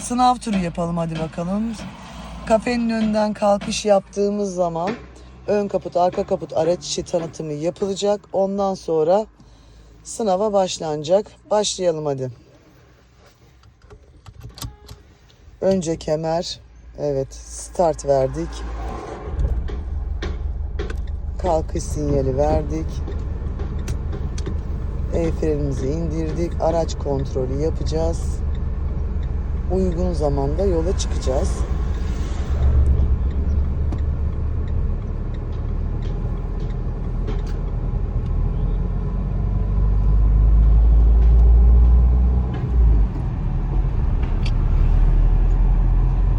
Sınav turu yapalım hadi bakalım. Kafenin önünden kalkış yaptığımız zaman ön kaput, arka kaput araç içi tanıtımı yapılacak. Ondan sonra sınava başlanacak. Başlayalım hadi. Önce kemer. Evet, start verdik. Kalkış sinyali verdik. El frenimizi indirdik. Araç kontrolü yapacağız. Uygun zamanda yola çıkacağız.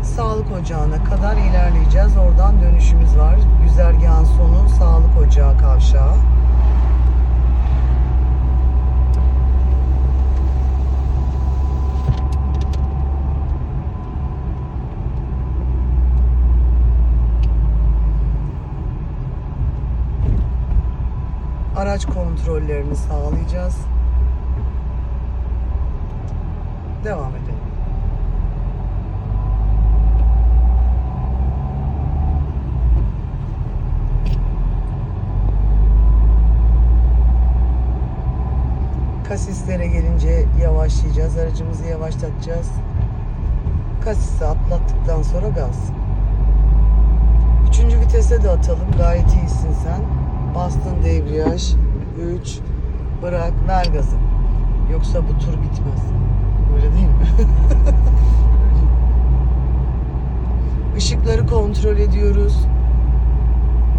Sağlık ocağına kadar ilerleyeceğiz. Oradan dönüşümüz var. Güzergahın sonu Sağlık Ocağı kavşağı. Araç kontrollerini sağlayacağız. Devam edelim. Kasislere gelince yavaşlayacağız. Aracımızı yavaşlatacağız. Kasisi atlattıktan sonra gaz. Üçüncü vitese de atalım. Gayet iyisin sen. Bastın debriyaj. 3. Bırak. Ver. Yoksa bu tur bitmez. Öyle değil mi? Işıkları kontrol ediyoruz.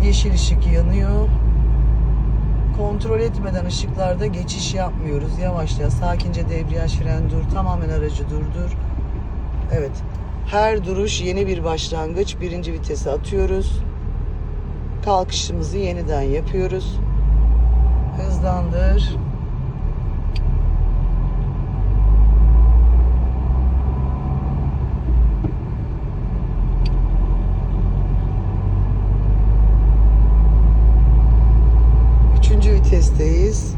Yeşil ışık yanıyor. Kontrol etmeden ışıklarda geçiş yapmıyoruz. Yavaşla, sakince debriyaj fren dur. Tamamen aracı durdur. Evet. Her duruş yeni bir başlangıç. Birinci vitese atıyoruz. Kalkışımızı yeniden yapıyoruz. Hızlandır. Üçüncü vitesteyiz.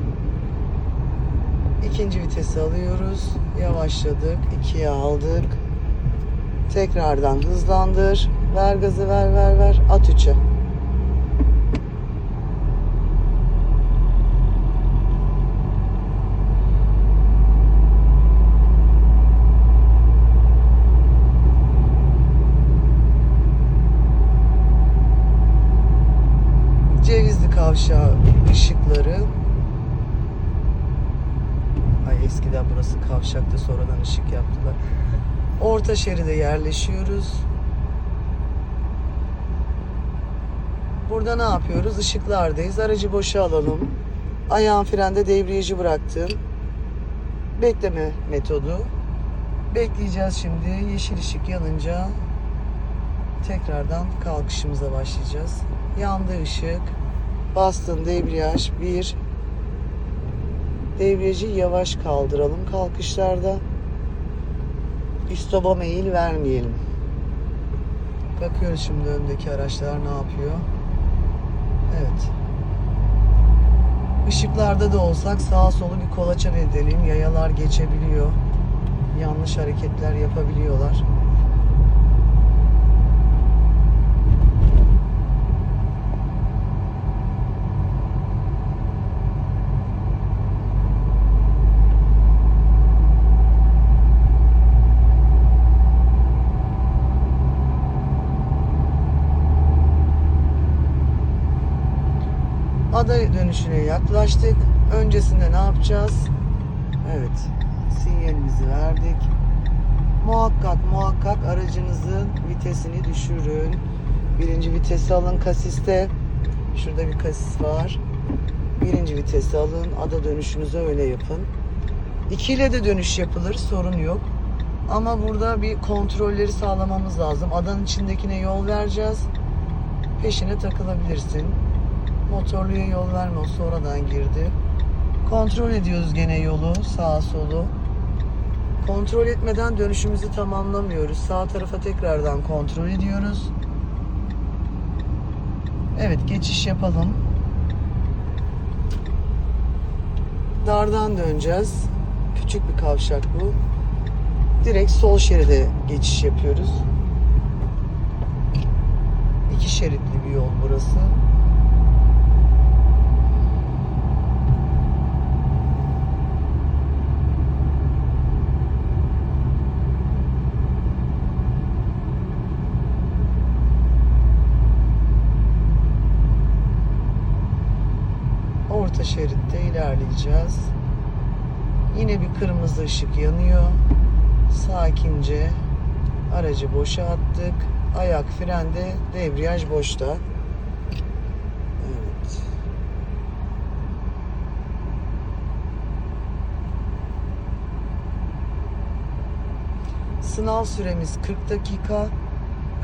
İkinci vitesi alıyoruz. Yavaşladık. ikiye aldık. Tekrardan hızlandır. Ver gazı ver ver ver. At üçe. Şeride yerleşiyoruz. Burada ne yapıyoruz? Işıklardayız. Aracı boşa alalım. Ayağın frende debriyajı bıraktın. Bekleme metodu. Bekleyeceğiz şimdi. Yeşil ışık yanınca tekrardan kalkışımıza başlayacağız. Yandı ışık. Bastın debriyaj. Bir. Debriyajı yavaş kaldıralım kalkışlarda. İstoba meyil vermeyelim. Bakıyoruz şimdi öndeki araçlar ne yapıyor. Evet. Işıklarda da olsak sağa solu bir kolaçan edelim. Yayalar geçebiliyor. Yanlış hareketler yapabiliyorlar. Ada dönüşüne yaklaştık. Öncesinde ne yapacağız? Evet. Sinyalimizi verdik. Muhakkak muhakkak aracınızın vitesini düşürün. Birinci vitesi alın kasiste. Şurada bir kasis var. Birinci vitesi alın. Ada dönüşünüzü öyle yapın. İki ile de dönüş yapılır. Sorun yok. Ama burada bir kontrolleri sağlamamız lazım. Adanın içindekine yol vereceğiz. Peşine takılabilirsin. Motorluya yol verme o sonradan girdi. Kontrol ediyoruz gene yolu sağa solu. Kontrol etmeden dönüşümüzü tamamlamıyoruz. Sağ tarafa tekrardan kontrol ediyoruz. Evet geçiş yapalım. Dardan döneceğiz. Küçük bir kavşak bu. direkt sol şeride geçiş yapıyoruz. İki şeritli bir yol burası. Orta şeritte ilerleyeceğiz. Yine bir kırmızı ışık yanıyor. Sakince aracı boşa attık. Ayak frende, debriyaj boşta. Evet. Sınav süremiz 40 dakika.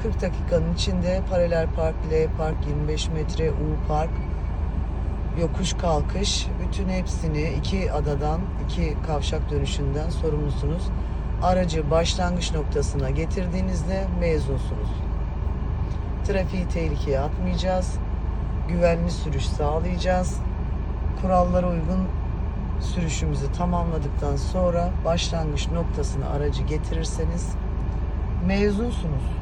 40 dakikanın içinde paralel park, L park, 25 metre, U park, yokuş kalkış bütün hepsini iki adadan iki kavşak dönüşünden sorumlusunuz. Aracı başlangıç noktasına getirdiğinizde mezunsunuz. Trafiği tehlikeye atmayacağız. Güvenli sürüş sağlayacağız. Kurallara uygun sürüşümüzü tamamladıktan sonra başlangıç noktasına aracı getirirseniz mezunsunuz.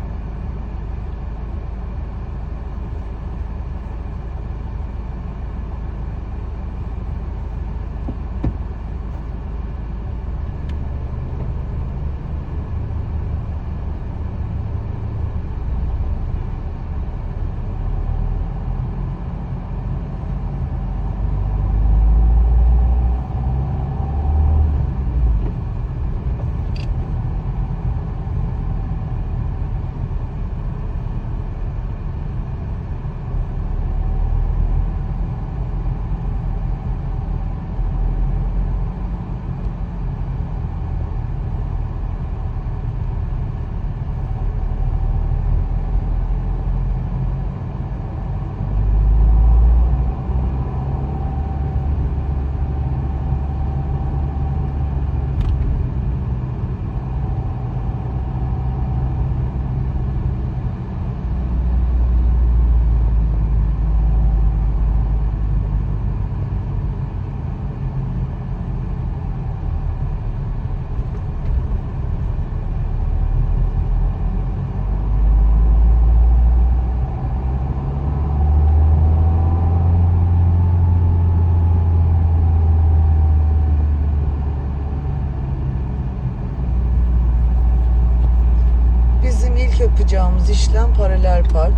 Bizim ilk yapacağımız işlem paralel park.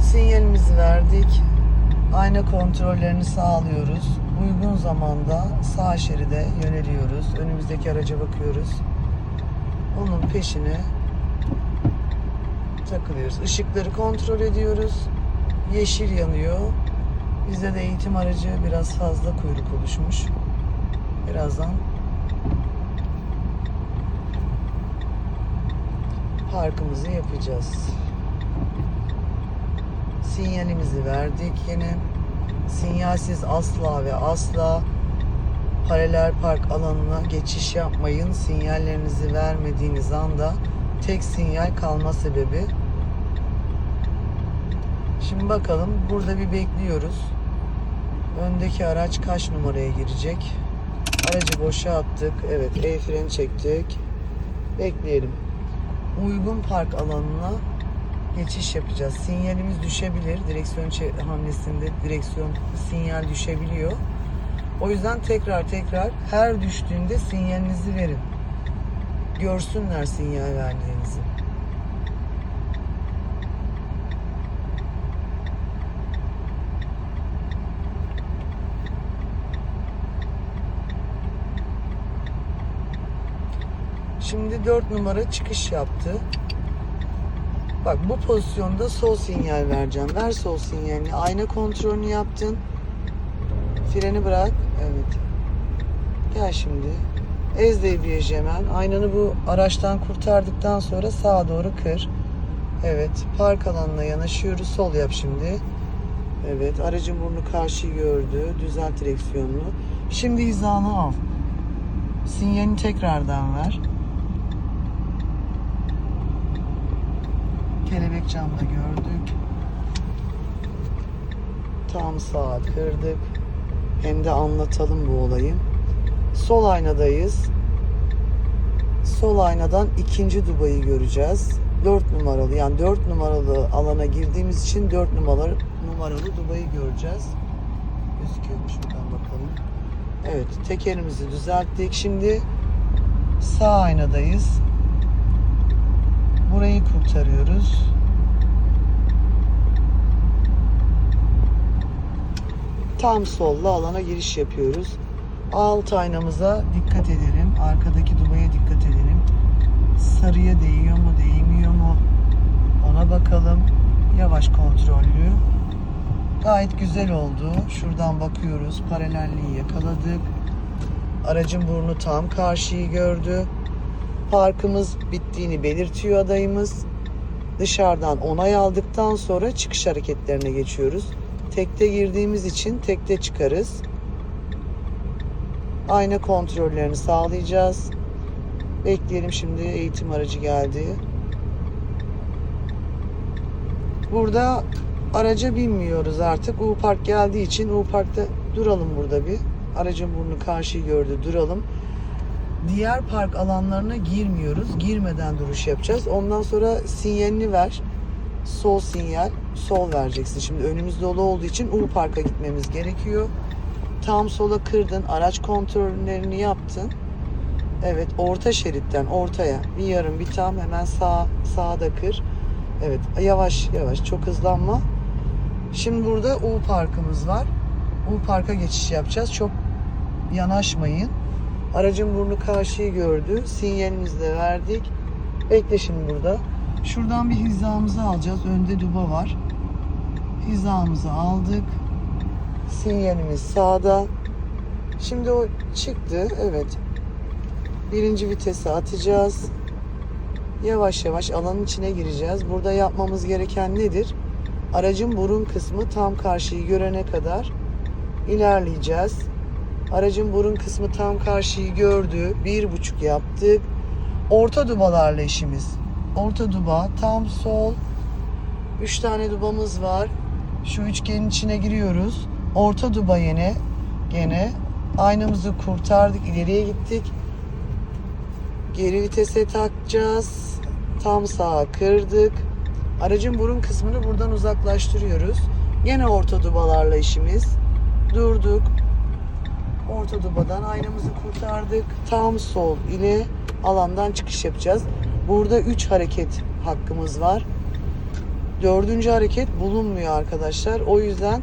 Sinyalimizi verdik. Ayna kontrollerini sağlıyoruz. Uygun zamanda sağ şeride yöneliyoruz. Önümüzdeki araca bakıyoruz. Onun peşine takılıyoruz. Işıkları kontrol ediyoruz. Yeşil yanıyor. Bizde de eğitim aracı biraz fazla kuyruk oluşmuş. Birazdan parkımızı yapacağız. Sinyalimizi verdik yine. Sinyalsiz asla ve asla paralel park alanına geçiş yapmayın. Sinyallerinizi vermediğiniz anda tek sinyal kalma sebebi. Şimdi bakalım burada bir bekliyoruz. Öndeki araç kaç numaraya girecek? Aracı boşa attık. Evet, el freni çektik. Bekleyelim uygun park alanına geçiş yapacağız. Sinyalimiz düşebilir. Direksiyon hamlesinde direksiyon sinyal düşebiliyor. O yüzden tekrar tekrar her düştüğünde sinyalinizi verin. Görsünler sinyal verdiğinizi. Şimdi 4 numara çıkış yaptı. Bak bu pozisyonda sol sinyal vereceğim. Ver sol sinyalini. Ayna kontrolünü yaptın. Freni bırak. Evet. Gel şimdi. Ez debriyajı hemen. Aynanı bu araçtan kurtardıktan sonra sağa doğru kır. Evet. Park alanına yanaşıyoruz. Sol yap şimdi. Evet. Aracın burnu karşıyı gördü. Düzelt direksiyonunu. Şimdi hizanı al. Sinyalini tekrardan ver. Camda gördük. Tam sağa kırdık. Hem de anlatalım bu olayı. Sol aynadayız. Sol aynadan ikinci dubayı göreceğiz. 4 numaralı yani 4 numaralı alana girdiğimiz için 4 numaralı numaralı dubayı göreceğiz. Gözüküyor mu şuradan bakalım. Evet tekerimizi düzelttik. Şimdi sağ aynadayız. Burayı kurtarıyoruz. Tam solla alana giriş yapıyoruz. Alt aynamıza dikkat edelim. Arkadaki dubaya dikkat edelim. Sarıya değiyor mu, değmiyor mu? Ona bakalım. Yavaş kontrollü. Gayet güzel oldu. Şuradan bakıyoruz. Paralelliği yakaladık. Aracın burnu tam karşıyı gördü. Parkımız bittiğini belirtiyor adayımız. Dışarıdan onay aldıktan sonra çıkış hareketlerine geçiyoruz. Tekte girdiğimiz için tekte çıkarız. Ayna kontrollerini sağlayacağız. Bekleyelim şimdi eğitim aracı geldi. Burada araca binmiyoruz artık. U Park geldiği için U Park'ta duralım burada bir. Aracın burnu karşıyı gördü duralım. Diğer park alanlarına girmiyoruz. Girmeden duruş yapacağız. Ondan sonra sinyalini ver. Sol sinyal. Sol vereceksin. Şimdi önümüz dolu olduğu için U Park'a gitmemiz gerekiyor. Tam sola kırdın. Araç kontrollerini yaptın. Evet orta şeritten ortaya bir yarım bir tam hemen sağ sağda kır. Evet yavaş yavaş çok hızlanma. Şimdi burada U parkımız var. U parka geçiş yapacağız. Çok yanaşmayın. Aracın burnu karşıyı gördü. Sinyalimizi de verdik. Bekle şimdi burada. Şuradan bir hizamızı alacağız. Önde duba var. Hizamızı aldık. Sinyalimiz sağda. Şimdi o çıktı. Evet. Birinci vitese atacağız. Yavaş yavaş alanın içine gireceğiz. Burada yapmamız gereken nedir? Aracın burun kısmı tam karşıyı görene kadar ilerleyeceğiz. Aracın burun kısmı tam karşıyı gördü. Bir buçuk yaptık. Orta dubalarla işimiz. Orta duba tam sol. Üç tane dubamız var. Şu üçgenin içine giriyoruz. Orta duba yine. Gene aynamızı kurtardık. ileriye gittik. Geri vitese takacağız. Tam sağa kırdık. Aracın burun kısmını buradan uzaklaştırıyoruz. Yine orta dubalarla işimiz. Durduk. Orta dubadan aynamızı kurtardık. Tam sol ile alandan çıkış yapacağız. Burada 3 hareket hakkımız var. Dördüncü hareket bulunmuyor arkadaşlar. O yüzden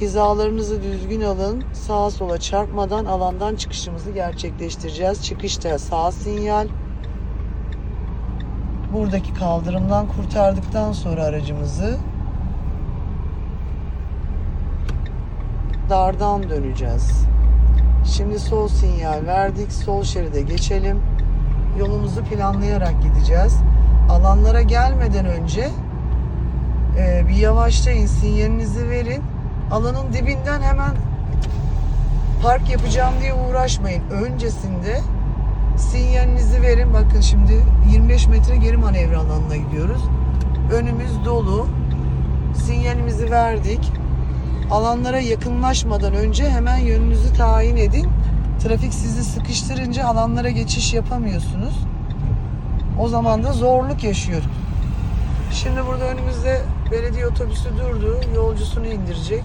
hizalarınızı düzgün alın. Sağa sola çarpmadan alandan çıkışımızı gerçekleştireceğiz. Çıkışta sağ sinyal. Buradaki kaldırımdan kurtardıktan sonra aracımızı dardan döneceğiz. Şimdi sol sinyal verdik. Sol şeride geçelim. Yolumuzu planlayarak gideceğiz. Alanlara gelmeden önce e, bir yavaşlayın. Sinyalinizi verin. Alanın dibinden hemen park yapacağım diye uğraşmayın. Öncesinde sinyalinizi verin. Bakın şimdi 25 metre geri manevra alanına gidiyoruz. Önümüz dolu. Sinyalimizi verdik. Alanlara yakınlaşmadan önce hemen yönünüzü tayin edin. Trafik sizi sıkıştırınca alanlara geçiş yapamıyorsunuz. O zaman da zorluk yaşıyor. Şimdi burada önümüzde belediye otobüsü durdu. Yolcusunu indirecek.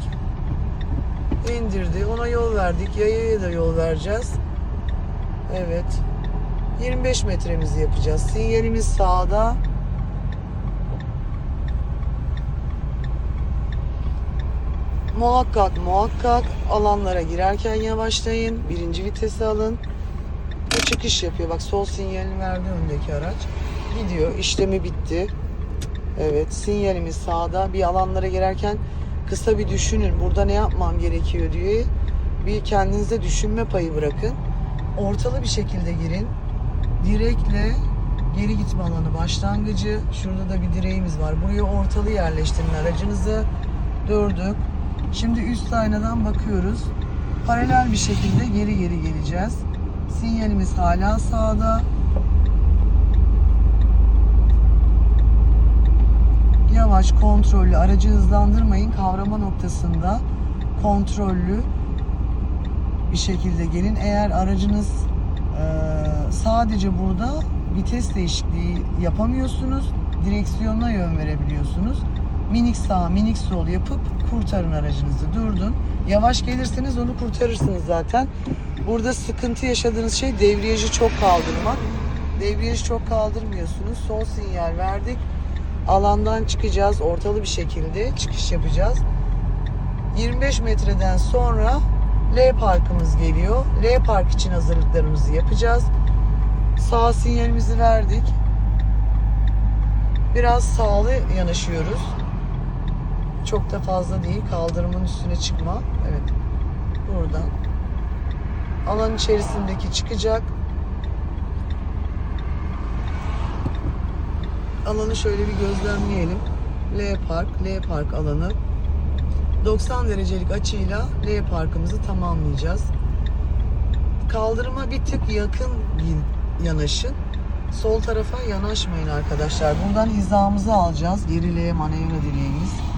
İndirdi. Ona yol verdik. Yayaya da yol vereceğiz. Evet. 25 metremizi yapacağız. Sinyalimiz sağda. Muhakkak muhakkak alanlara girerken yavaşlayın. Birinci vitesi alın. Bu çıkış yapıyor. Bak sol sinyalini verdi öndeki araç. Gidiyor. İşlemi bitti. Evet sinyalimiz sağda. Bir alanlara girerken kısa bir düşünün. Burada ne yapmam gerekiyor diye bir kendinize düşünme payı bırakın. Ortalı bir şekilde girin. Direkle geri gitme alanı başlangıcı. Şurada da bir direğimiz var. Buraya ortalı yerleştirin aracınızı. Durduk. Şimdi üst aynadan bakıyoruz. Paralel bir şekilde geri geri geleceğiz. Sinyalimiz hala sağda. Yavaş, kontrollü, aracı hızlandırmayın. Kavrama noktasında kontrollü bir şekilde gelin. Eğer aracınız Ee, sadece burada vites değişikliği yapamıyorsunuz. Direksiyona yön verebiliyorsunuz. Minik sağ, minik sol yapıp kurtarın aracınızı. Durdun. Yavaş gelirseniz onu kurtarırsınız zaten. Burada sıkıntı yaşadığınız şey devriyajı çok kaldırmak. Devriyajı çok kaldırmıyorsunuz. Sol sinyal verdik. Alandan çıkacağız. Ortalı bir şekilde çıkış yapacağız. 25 metreden sonra L parkımız geliyor. L park için hazırlıklarımızı yapacağız. Sağ sinyalimizi verdik. Biraz sağlı yanaşıyoruz. Çok da fazla değil. Kaldırımın üstüne çıkma. Evet. Buradan. Alan içerisindeki çıkacak. Alanı şöyle bir gözlemleyelim. L park, L park alanı. 90 derecelik açıyla L parkımızı tamamlayacağız. Kaldırıma bir tık yakın yanaşın. Sol tarafa yanaşmayın arkadaşlar. Buradan hizamızı alacağız. Gerileye manevra direğimiz.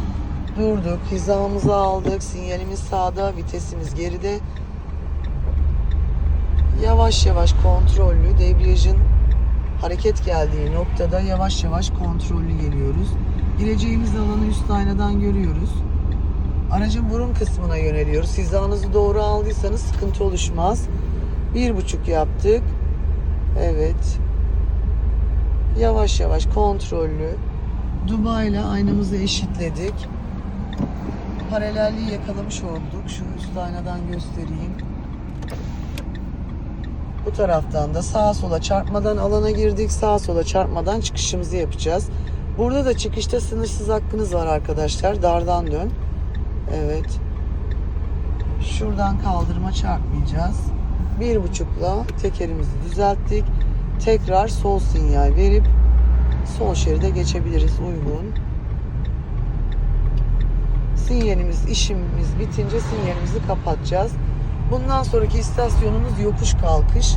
Durduk. Hizamızı aldık. Sinyalimiz sağda. Vitesimiz geride. Yavaş yavaş kontrollü debriyajın hareket geldiği noktada yavaş yavaş kontrollü geliyoruz. Gireceğimiz alanı üst aynadan görüyoruz. Aracın burun kısmına yöneliyoruz. Hizanızı doğru aldıysanız sıkıntı oluşmaz. Bir buçuk yaptık. Evet. Yavaş yavaş kontrollü. Dubai ile aynamızı eşitledik. Paralelliği yakalamış olduk. Şu üst aynadan göstereyim. Bu taraftan da sağa sola çarpmadan alana girdik. Sağa sola çarpmadan çıkışımızı yapacağız. Burada da çıkışta sınırsız hakkınız var arkadaşlar. Dardan dön. Evet. Şuradan kaldırıma çarpmayacağız. Bir buçukla tekerimizi düzelttik. Tekrar sol sinyal verip sol şeride geçebiliriz uygun. Sinyalimiz, işimiz bitince sinyalimizi kapatacağız. Bundan sonraki istasyonumuz yokuş kalkış.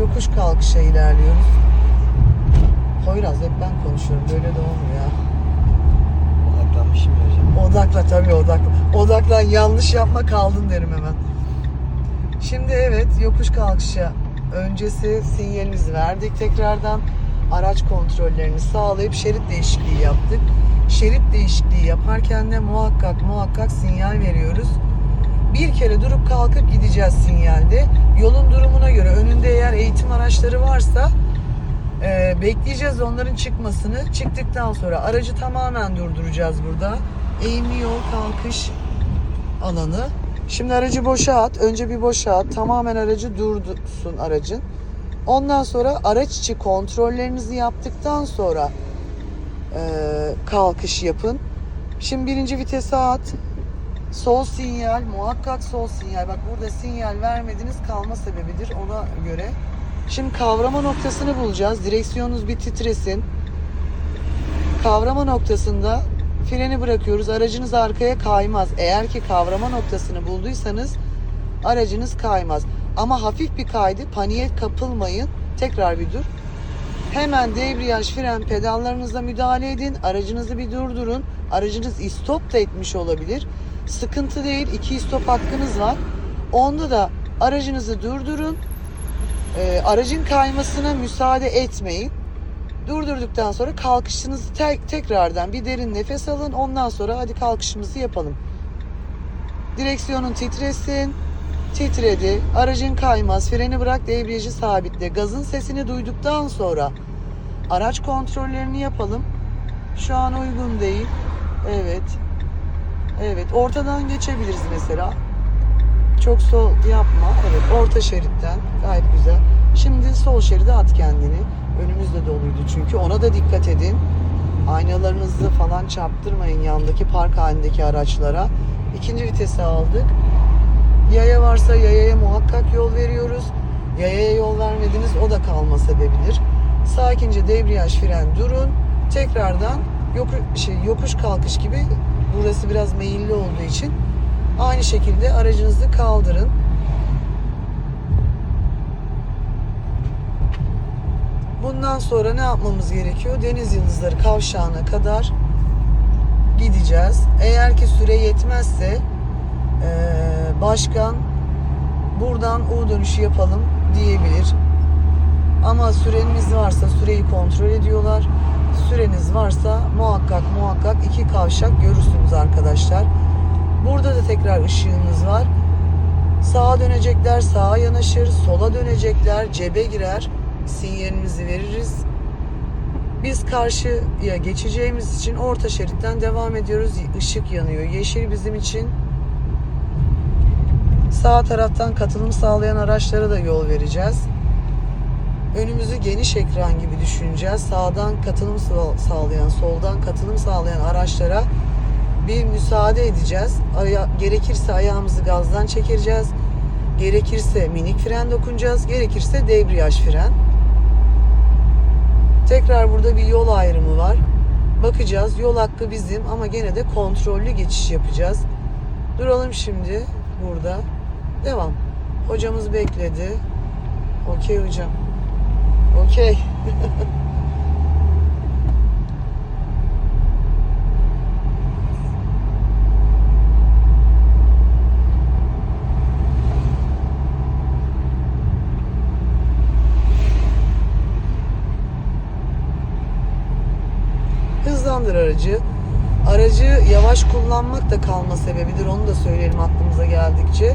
Yokuş kalkışa ilerliyoruz. Poyraz hep ben konuşuyorum. Böyle de olmuyor ya. Odaklanmışım hocam. Odakla tabii odakla. Odaklan yanlış yapma kaldın derim hemen. Şimdi evet yokuş kalkışa öncesi sinyalimizi verdik tekrardan. Araç kontrollerini sağlayıp şerit değişikliği yaptık. Şerit değişikliği yaparken de muhakkak muhakkak sinyal veriyoruz. Bir kere durup kalkıp gideceğiz sinyalde. Yolun durumuna göre önünde eğer eğitim araçları varsa ee, bekleyeceğiz onların çıkmasını. Çıktıktan sonra aracı tamamen durduracağız burada. Eğimli yol kalkış alanı. Şimdi aracı boşa at. Önce bir boşa at. Tamamen aracı dursun aracın. Ondan sonra araç içi kontrollerinizi yaptıktan sonra e, kalkış yapın. Şimdi birinci vitese at. Sol sinyal, muhakkak sol sinyal. Bak burada sinyal vermediniz kalma sebebidir ona göre. Şimdi kavrama noktasını bulacağız. Direksiyonunuz bir titresin. Kavrama noktasında freni bırakıyoruz. Aracınız arkaya kaymaz. Eğer ki kavrama noktasını bulduysanız aracınız kaymaz. Ama hafif bir kaydı. Paniğe kapılmayın. Tekrar bir dur. Hemen debriyaj, fren pedallarınızla müdahale edin. Aracınızı bir durdurun. Aracınız istop da etmiş olabilir. Sıkıntı değil. İki istop hakkınız var. Onda da aracınızı durdurun. Ee, aracın kaymasına müsaade etmeyin. Durdurduktan sonra kalkışınızı tek, tekrardan bir derin nefes alın. Ondan sonra hadi kalkışımızı yapalım. Direksiyonun titresin. Titredi. Aracın kaymaz. Freni bırak, debriyajı sabitle. Gazın sesini duyduktan sonra araç kontrollerini yapalım. Şu an uygun değil. Evet. Evet. Ortadan geçebiliriz mesela. Çok sol yapma. Evet. Orta şeritten. Gayet güzel. Şimdi sol şeride at kendini. Önümüz de doluydu çünkü. Ona da dikkat edin. Aynalarınızı falan çarptırmayın yandaki park halindeki araçlara. İkinci vitese aldık. Yaya varsa yayaya muhakkak yol veriyoruz. Yayaya yol vermediniz o da kalma sebebidir. Sakince debriyaj fren durun. Tekrardan yoku, şey, yokuş kalkış gibi burası biraz meyilli olduğu için aynı şekilde aracınızı kaldırın. Bundan sonra ne yapmamız gerekiyor? Deniz Yıldızları kavşağına kadar gideceğiz. Eğer ki süre yetmezse eee, başkan buradan U dönüşü yapalım. diyebilir. Ama süreniz varsa süreyi kontrol ediyorlar. Süreniz varsa muhakkak muhakkak iki kavşak görürsünüz arkadaşlar. Burada da tekrar ışığımız var. Sağa dönecekler sağa yanaşır, sola dönecekler cebe girer. Sinyalimizi veririz. Biz karşıya geçeceğimiz için orta şeritten devam ediyoruz. Işık yanıyor. Yeşil bizim için. Sağ taraftan katılım sağlayan araçlara da yol vereceğiz. Önümüzü geniş ekran gibi düşüneceğiz. Sağdan katılım sağ- sağlayan, soldan katılım sağlayan araçlara bir müsaade edeceğiz. Aya- gerekirse ayağımızı gazdan çekeceğiz. Gerekirse minik fren dokunacağız. Gerekirse debriyaj fren. Tekrar burada bir yol ayrımı var. Bakacağız. Yol hakkı bizim ama gene de kontrollü geçiş yapacağız. Duralım şimdi burada. Devam. Hocamız bekledi. Okey hocam. Okey. Hızlandır aracı. Aracı yavaş kullanmak da kalma sebebidir. Onu da söyleyelim aklımıza geldikçe.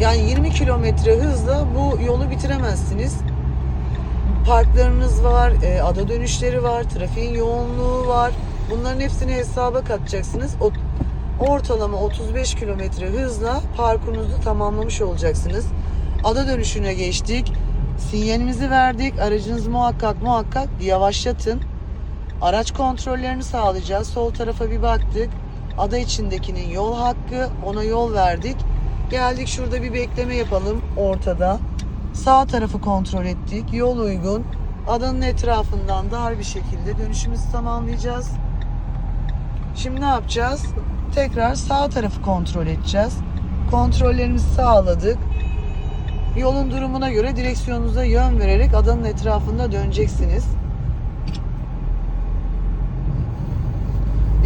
Yani 20 kilometre hızla bu yolu bitiremezsiniz. Parklarınız var, e, ada dönüşleri var, trafiğin yoğunluğu var. Bunların hepsini hesaba katacaksınız. O, ortalama 35 kilometre hızla parkurunuzu tamamlamış olacaksınız. Ada dönüşüne geçtik. Sinyalimizi verdik. Aracınızı muhakkak muhakkak yavaşlatın. Araç kontrollerini sağlayacağız. Sol tarafa bir baktık. Ada içindekinin yol hakkı. Ona yol verdik. Geldik şurada bir bekleme yapalım ortada. Sağ tarafı kontrol ettik. Yol uygun. Adanın etrafından dar bir şekilde dönüşümüzü tamamlayacağız. Şimdi ne yapacağız? Tekrar sağ tarafı kontrol edeceğiz. Kontrollerimizi sağladık. Yolun durumuna göre direksiyonunuza yön vererek adanın etrafında döneceksiniz.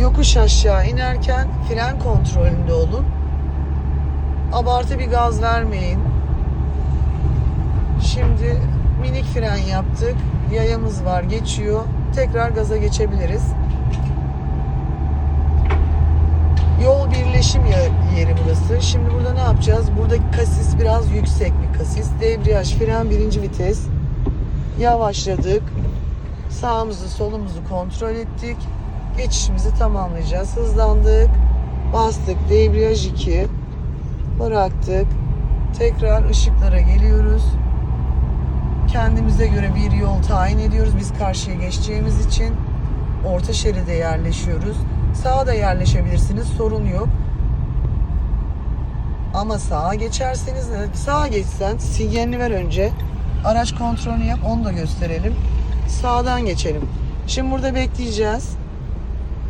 Yokuş aşağı inerken fren kontrolünde olun. Abartı bir gaz vermeyin. Şimdi minik fren yaptık. Yayamız var geçiyor. Tekrar gaza geçebiliriz. Yol birleşim ye- yeri burası. Şimdi burada ne yapacağız? Buradaki kasis biraz yüksek bir kasis. Debriyaj, fren birinci vites. Yavaşladık. Sağımızı solumuzu kontrol ettik. Geçişimizi tamamlayacağız. Hızlandık. Bastık. Debriyaj 2. Bıraktık. Tekrar ışıklara geliyoruz. Kendimize göre bir yol tayin ediyoruz. Biz karşıya geçeceğimiz için orta şeride yerleşiyoruz. Sağa da yerleşebilirsiniz. Sorun yok. Ama sağa geçerseniz sağa geçsen sinyalini ver önce. Araç kontrolünü yap onu da gösterelim. Sağdan geçelim. Şimdi burada bekleyeceğiz.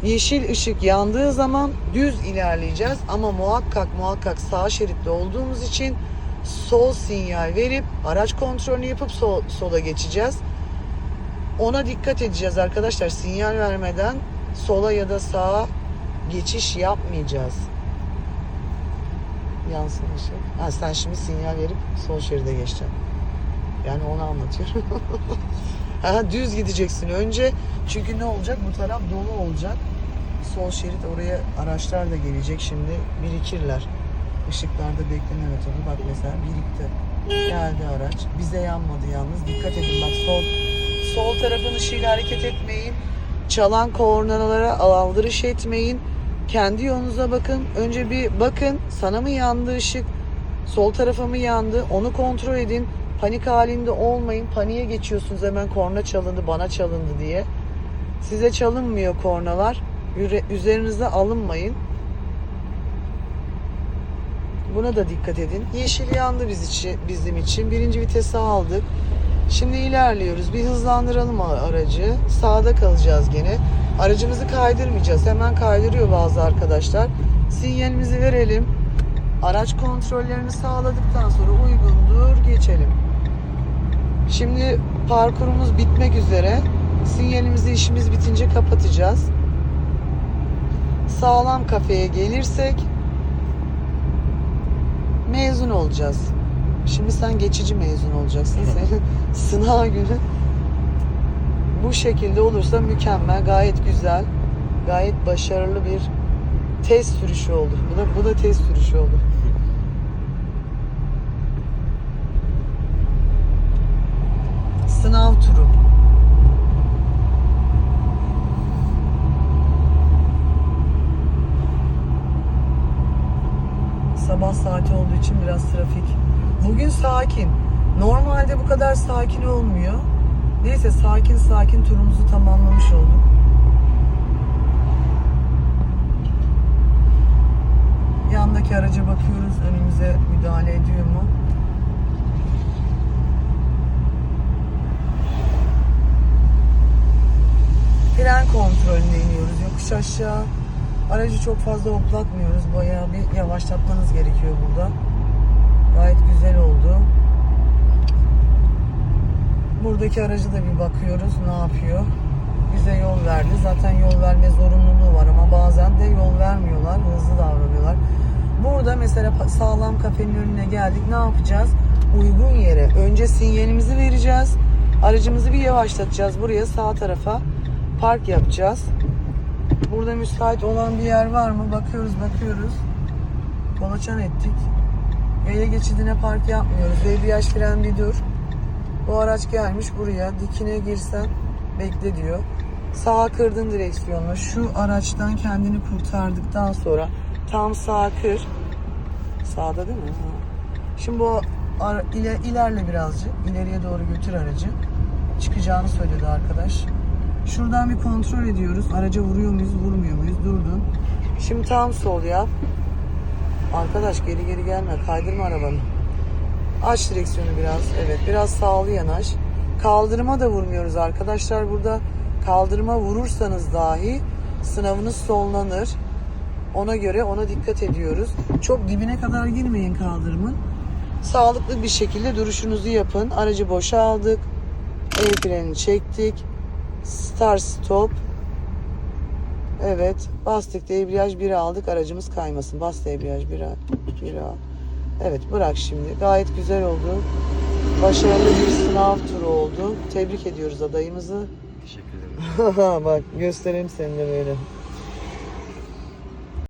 Yeşil ışık yandığı zaman düz ilerleyeceğiz ama muhakkak muhakkak sağ şeritte olduğumuz için sol sinyal verip araç kontrolünü yapıp sol, sola geçeceğiz. Ona dikkat edeceğiz arkadaşlar. Sinyal vermeden sola ya da sağa geçiş yapmayacağız. Yansın ışık. Ha, sen şimdi sinyal verip sol şeride geçeceksin. Yani onu anlatıyorum. ha, düz gideceksin önce. Çünkü ne olacak? Bu taraf dolu olacak. Sol şerit oraya araçlar da gelecek şimdi. Birikirler. Işıklarda bekleme metodu. Bak mesela birikti. Geldi araç. Bize yanmadı yalnız. Dikkat edin bak sol sol tarafın ışığıyla hareket etmeyin. Çalan kornalara aldırış etmeyin. Kendi yolunuza bakın. Önce bir bakın sana mı yandı ışık? Sol tarafa mı yandı? Onu kontrol edin. Panik halinde olmayın. Paniğe geçiyorsunuz hemen korna çalındı, bana çalındı diye. Size çalınmıyor kornalar. Üzerinize alınmayın. Buna da dikkat edin. Yeşil yandı biz için, bizim için. Birinci vitese aldık. Şimdi ilerliyoruz. Bir hızlandıralım aracı. Sağda kalacağız gene. Aracımızı kaydırmayacağız. Hemen kaydırıyor bazı arkadaşlar. Sinyalimizi verelim. Araç kontrollerini sağladıktan sonra uygundur geçelim. Şimdi parkurumuz bitmek üzere. Sinyalimizi işimiz bitince kapatacağız. Sağlam kafeye gelirsek mezun olacağız. Şimdi sen geçici mezun olacaksın. Senin sınav günü bu şekilde olursa mükemmel, gayet güzel, gayet başarılı bir test sürüşü oldu. Bu da, bu da test sürüşü oldu. Sınav turu. Sabah saati olduğu için biraz trafik. Bugün sakin. Normalde bu kadar sakin olmuyor. Neyse sakin sakin turumuzu tamamlamış olduk. Yandaki araca bakıyoruz önümüze müdahale ediyor mu? Fren kontrolüne iniyoruz yokuş aşağı. Aracı çok fazla hoplatmıyoruz. Bayağı bir yavaşlatmanız gerekiyor burada. Gayet güzel oldu. Buradaki aracı da bir bakıyoruz ne yapıyor. Bize yol verdi. Zaten yol verme zorunluluğu var ama bazen de yol vermiyorlar. Hızlı davranıyorlar. Burada mesela sağlam kafenin önüne geldik. Ne yapacağız? Uygun yere önce sinyalimizi vereceğiz. Aracımızı bir yavaşlatacağız. Buraya sağ tarafa park yapacağız. Burada müsait olan bir yer var mı? Bakıyoruz bakıyoruz. Kolaçan ettik. Yaya geçidine park yapmıyoruz. Debriyaj fren bir dur. Bu araç gelmiş buraya. Dikine girsen bekle diyor. Sağa kırdın direksiyonla. Şu araçtan kendini kurtardıktan sonra tam sağa kır. Sağda değil mi? Ha. Şimdi bu ilerle birazcık. İleriye doğru götür aracı. Çıkacağını söyledi arkadaş. Şuradan bir kontrol ediyoruz. Araca vuruyor muyuz, vurmuyor muyuz? Durdun. Şimdi tam sol yap. Arkadaş geri geri gelme. Kaydırma arabanı. Aç direksiyonu biraz. Evet biraz sağlı yanaş. Kaldırıma da vurmuyoruz arkadaşlar. Burada kaldırıma vurursanız dahi sınavınız sonlanır. Ona göre ona dikkat ediyoruz. Çok dibine kadar girmeyin kaldırımın. Sağlıklı bir şekilde duruşunuzu yapın. Aracı boşa aldık. El frenini çektik. Start stop. Evet. Bastık debriyaj 1'e aldık. Aracımız kaymasın. Bas debriyaj 1'e. 1'e al. Evet bırak şimdi. Gayet güzel oldu. Başarılı bir sınav turu oldu. Tebrik ediyoruz adayımızı. Teşekkür ederim. Bak göstereyim seninle böyle.